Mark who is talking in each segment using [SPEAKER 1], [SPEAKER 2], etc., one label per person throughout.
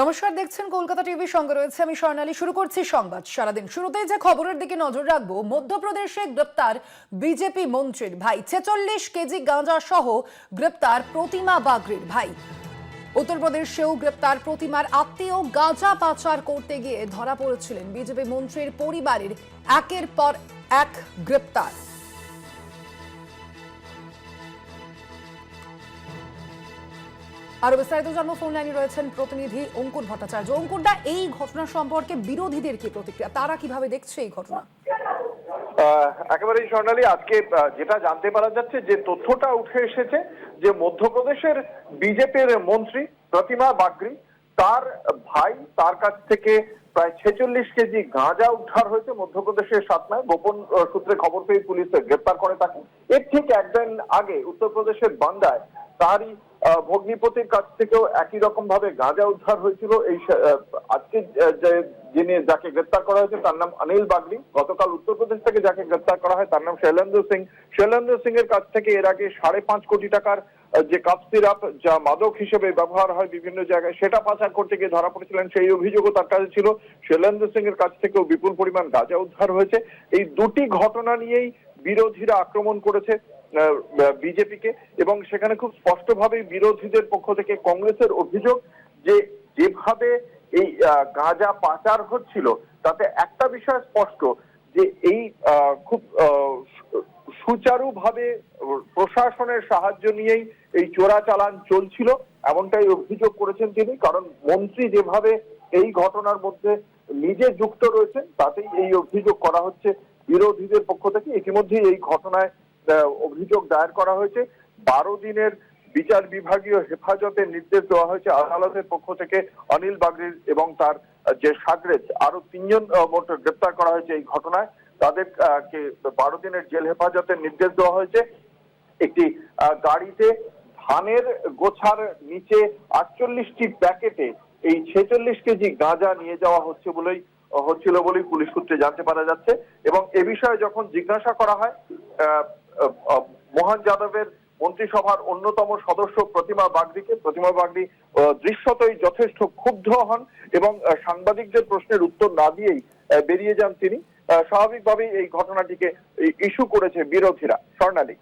[SPEAKER 1] নমস্কার, দেখছেন কলকাতা টিভি সঙ্গে রয়েছে আমি স্বর্ণালী। শুরু করছি সংবাদ। সারাদিন শুরুতেই যে খবরের দিকে নজর রাখব, মধ্যপ্রদেশে গ্রেপ্তার বিজেপি মন্ত্রীর ভাই। ছেচল্লিশ কেজি গাঁজা সহ গ্রেপ্তার প্রতিমা বাগরির ভাই। উত্তরপ্রদেশেও গ্রেপ্তার প্রতিমার আত্মীয় গাঁজা পাচার করতে গিয়ে ধরা পড়েছিলেন বিজেপি মন্ত্রীর পরিবারের একের পর এক গ্রেপ্তার। আরও বিস্তারিত জানব। ফোন লাইনে রয়েছেন প্রতিনিধি অঙ্কুর ভট্টাচার্য। অঙ্কুরদা এই ঘটনা সম্পর্কে বিরোধীদের কি প্রতিক্রিয়া? তারা কীভাবে দেখছে এই ঘটনা?
[SPEAKER 2] একেবারেই স্বর্ণালী, আজকে যেটা জানতে পারা যাচ্ছে যে তথ্যটা উঠে এসেছে যে মধ্যপ্রদেশের বিজেপির মন্ত্রী প্রতিমা বাগরি, তার ভাই, তার কাছ থেকে প্রায় ছেচল্লিশ কেজি গাঁজা উদ্ধার হয়েছে মধ্যপ্রদেশের সাতনায়। গোপন সূত্রে খবর পেয়ে পুলিশ গ্রেপ্তার করে তাকে। এর ঠিক একদিন আগে উত্তরপ্রদেশের বান্দায় তারই ভগ্নিপতির কাছ থেকেও একই রকম ভাবে গাঁজা উদ্ধার হয়েছিল। এই আজকে যে- যিনি যাকে গ্রেপ্তার করা হয়েছে, তার নাম অনিল বাগলি। গতকাল উত্তরপ্রদেশ থেকে যাকে গ্রেপ্তার করা হয়, তার নাম শৈলেন্দ্র সিং। শৈলেন্দ্র সিং এর কাছ থেকে এর আগে সাড়ে পাঁচ কোটি টাকার যে কাপ সিরাপ, যা মাদক হিসেবে ব্যবহার হয় বিভিন্ন জায়গায়, সেটা পাচার করতে গিয়ে ধরা পড়েছিলেন, সেই অভিযোগও তার কাছে ছিল। শৈলেন্দ্র সিং এর কাছ থেকেও বিপুল পরিমাণ গাঁজা উদ্ধার হয়েছে। এই দুটি ঘটনা নিয়েই বিরোধীরা আক্রমণ করেছে। বিজেপিকে এবং সেখানে খুব স্পষ্টভাবেই বিরোধীদের পক্ষ থেকে কংগ্রেসের অভিযোগ যে যেভাবে এই গাঁজা পাচার হচ্ছিল, তাতে একটা বিষয় স্পষ্ট যে এই খুব সুচারুভাবে প্রশাসনের সাহায্য নিয়েই এই চোরাচালান চলছিল, এমনটাই অভিযোগ করেছেন তিনি, কারণ মন্ত্রী যেভাবে এই ঘটনার মধ্যে নিজে যুক্ত রয়েছেন, তাতেই এই অভিযোগ করা হচ্ছে বিরোধীদের পক্ষ থেকে। ইতিমধ্যেই এই ঘটনায় অভিযোগ দায়ের করা হয়েছে। বারো দিনের বিচার বিভাগীয় হেফাজতের নির্দেশ দেওয়া হয়েছে আদালতের পক্ষ থেকে অনিল বাগরির এবং তার যে সাগরেজ আরও তিনজন গ্রেপ্তার করা হয়েছে এই ঘটনায়। তাদের বারো দিনের জেল হেফাজতের নির্দেশ দেওয়া হয়েছে। একটি গাড়িতে ধানের গোছার নিচে আটচল্লিশটি প্যাকেটে এই ছেচল্লিশ কেজি গাঁজা নিয়ে যাওয়া হচ্ছে বলেই, হচ্ছিল বলেই পুলিশ সূত্রে জানতে পারা যাচ্ছে। এবং এ বিষয়ে যখন জিজ্ঞাসা করা হয় মোহন যাদবের মন্ত্রিসভার অন্যতম সদস্য প্রতিমা বাগদিকে। প্রতিমা বাগদি দৃশ্যতই যথেষ্ট ক্ষুব্ধ হন এবং সাংবাদিকদের প্রশ্নের উত্তর না দিয়েই বেরিয়ে যান তিনি। স্বাভাবিকভাবেই এই ঘটনাটিকে ইস্যু করেছে বিরোধীরা। স্বর্ণালী।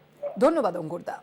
[SPEAKER 1] ধন্যবাদ অঙ্কুরদা।